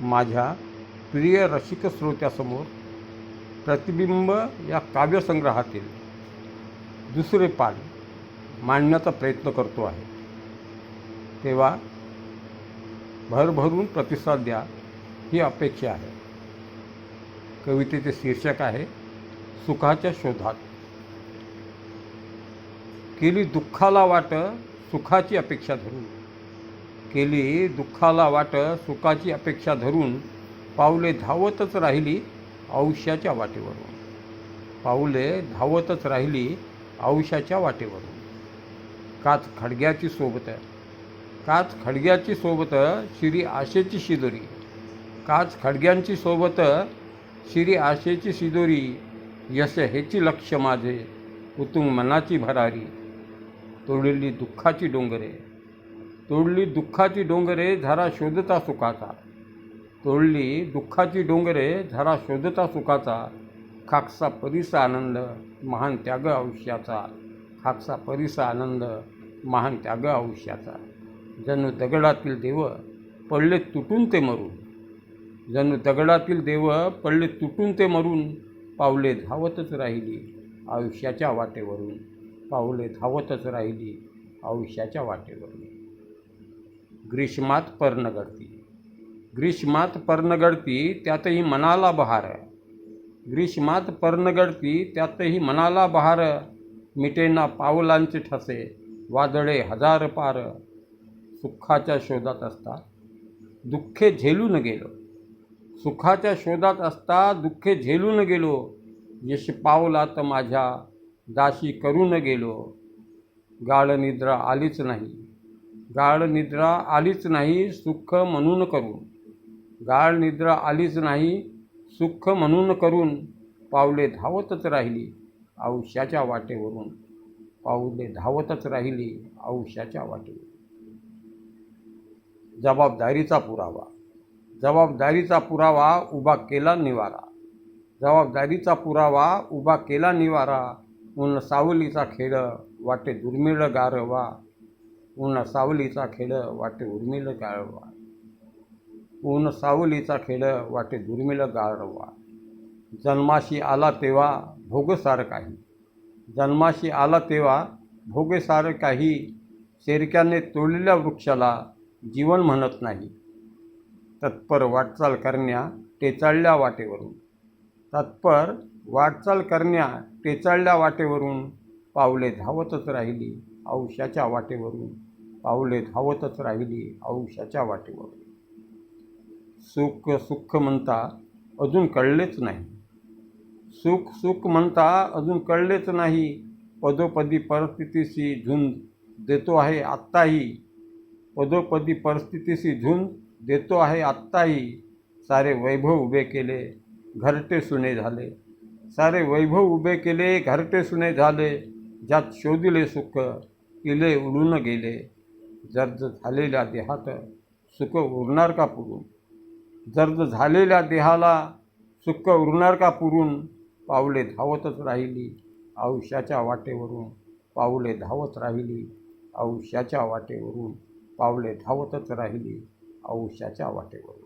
माझ्या प्रिय रसिक श्रोत्यासमोर प्रतिबिंब या काव्यसंग्रहातील दुसरे पान मांडण्याचा प्रयत्न करतो आहे. तेव्हा भरभरून प्रतिसाद द्या ही अपेक्षा आहे. कवितेचे शीर्षक आहे सुखाच्या शोधात. केली दुःखाला वाट सुखाची अपेक्षा धरून. केली दुःखाला वाट सुखाची अपेक्षा धरून पावले धावतच राहिली आयुष्याच्या वाटेवरून. पाऊले धावतच राहिली आयुष्याच्या वाटेवरून. काच खडग्याची सोबत काच खडग्याची सोबत श्री आशेची शिदोरी. काच खडग्यांची सोबत श्री आशेची शिदोरी. यश हेची लक्ष माझे उतुंग मनाची भरारी. तोडलेली दुःखाची डोंगरे. तोडली दुःखाची डोंगरे झरा शोधता सुखाचा. तोडली दुःखाची डोंगरे झरा शोधता सुखाचा. खाकसा परीसा आनंद महान त्याग आयुष्याचा. खाकसा परीसा आनंद महान त्याग आयुष्याचा. जणू दगडातील देव पडले तुटून ते मरून. जणू दगडातील देव पडले तुटून ते मरून. पावले धावतच राहिली आयुष्याच्या वाटेवरून. पावले धावतच राहिली आयुष्याच्या वाटेवरून. ग्रीष्मात पर्णगडती. ग्रीष्मात पर्णगडती त्यातही मनाला बहार. ग्रीष्मात पर्णगडती त्यातही मनाला बहार. मिटेना पावलांचे ठसे वादळे हजार पार. सुखाच्या शोधात असता दुःखे झेलून गेलो. सुखाच्या शोधात असता दुःखे झेलून गेलो. यश पावलात माझ्या दाशी करून गेलो. गाढ निद्रा आलीच नाही. गाळ निद्रा आलीच नाही सुख म्हणून करून. गाळ निद्रा आलीच नाही सुख म्हणून करून. पावले धावतच राहिली आयुष्याच्या वाटेवरून. पाऊले धावतच राहिली आयुष्याच्या वाटेवर जबाबदारीचा पुरावा. जबाबदारीचा पुरावा उभा केला निवारा. जबाबदारीचा पुरावा उभा केला निवारा. म्हणून सावलीचा खेळ वाटे दुर्मिळ गारवा. ऊन सावलीचा खेळ वाटे उर्मिल गाळवा. ऊन सावलीचा खेळ वाटे दुर्मिल गाळवा. जन्माशी आला तेव्हा भोगसार काही. जन्माशी आला तेव्हा भोगसार काही. शेरक्याने तोडलेल्या वृक्षाला जीवन म्हणत नाही. तत्पर वाटचाल करण्या टेचाळल्या वाटेवरून. तत्पर वाटचाल करण्या टेचाळल्या वाटेवरून. पावले धावतच राहिली औशाच्या वाटेवरून. पावले धावतच राहिली आयुष्याच्या वाटेवर. सुख सुख म्हणता अजून कळलेच नाही. सुख सुख म्हणता अजून कळलेच नाही. पदोपदी परिस्थितीशी झुंज देतो आहे आत्ताही. पदोपदी परिस्थितीशी झुंज देतो आहे आत्ताही. सारे वैभव उभे केले घरटे सुने झाले. सारे वैभव उभे केले घरटे सुने झाले. ज्यात शोधिले सुख किले उडून गेले. जर्ज झालेल्या देहात सुख उरणार का पुरून? जर्ज झालेल्या देहाला सुख उरणार का पुरून? पावले धावतच राहिली आयुष्याच्या वाटेवरून पावले धावत राहिली आयुष्याच्या वाटेवरून पावले धावतच राहिली आयुष्याच्या वाटेवरून.